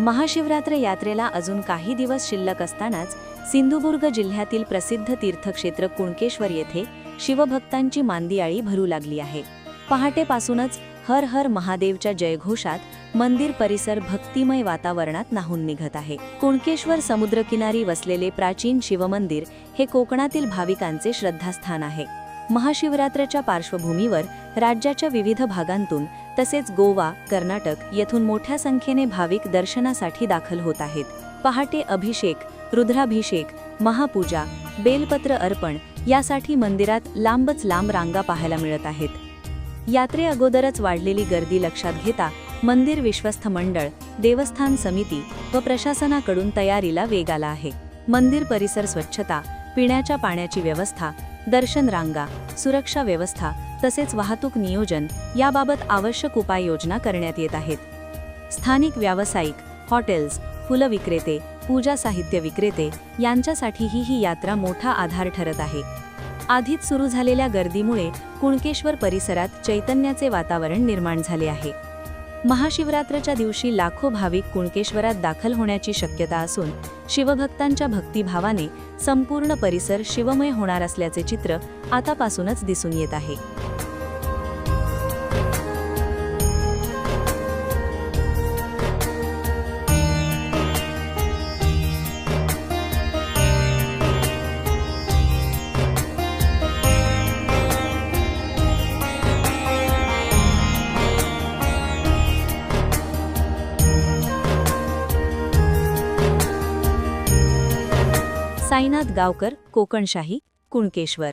महाशिवरात्र यात्रेला अजून काही दिवस शिल्लक असतानाच सिंधुदुर्ग जिल्ह्यातील प्रसिद्ध तीर्थक्षेत्र कुणकेश्वर येथे शिवभक्तांची मांदियाळी भरू लागली आहे. पहाटेपासूनच हर हर महादेवच्या जयघोषात मंदिर परिसर भक्तिमय वातावरणात नाहून निघत आहे. कुणकेश्वर समुद्रकिनारी वसलेले प्राचीन शिवमंदिर हे कोकणातील भाविकांचे श्रद्धास्थान आहे. महाशिवरात्रच्या पार्श्वभूमीवर राज्याच्या विविध भागांतून तसेच गोवा कर्नाटक येथून मोठ्या संख्येने भाविक दर्शनासाठी दाखल होत आहेत. पहाटे अभिषेक रुद्राभिषेक महापूजा बेलपत्र अर्पण यासाठी मंदिरात लांबच लांब रांगा पाहायला मिळत आहेत. यात्रे अगोदरच वाढलेली गर्दी लक्षात घेता मंदिर विश्वस्त मंडळ देवस्थान समिती व प्रशासनाकडून तयारीला वेग आला आहे. मंदिर परिसर स्वच्छता पिण्याच्या पाण्याची व्यवस्था दर्शन रांगा सुरक्षा व्यवस्था तसेच वाहतूक नियोजन याबाबत आवश्यक उपाययोजना करण्यात येत आहेत. स्थानिक व्यावसायिक हॉटेल्स फुलं विक्रेते पूजा साहित्य विक्रेते यांच्यासाठीही ही यात्रा मोठा आधार ठरत आहे. आधीच सुरू झालेल्या गर्दीमुळे कुणकेश्वर परिसरात चैतन्याचे वातावरण निर्माण झाले आहे. महाशिवरात्रच्या दिवशी लाखो भाविक कुणकेश्वरात दाखल होण्याची शक्यता असून शिवभक्तांच्या भक्तिभावाने संपूर्ण परिसर शिवमय होणार असल्याचे चित्र आतापासूनच दिसून येत आहे. साईनाथ गावकर कोकणशाही कुणकेश्वर.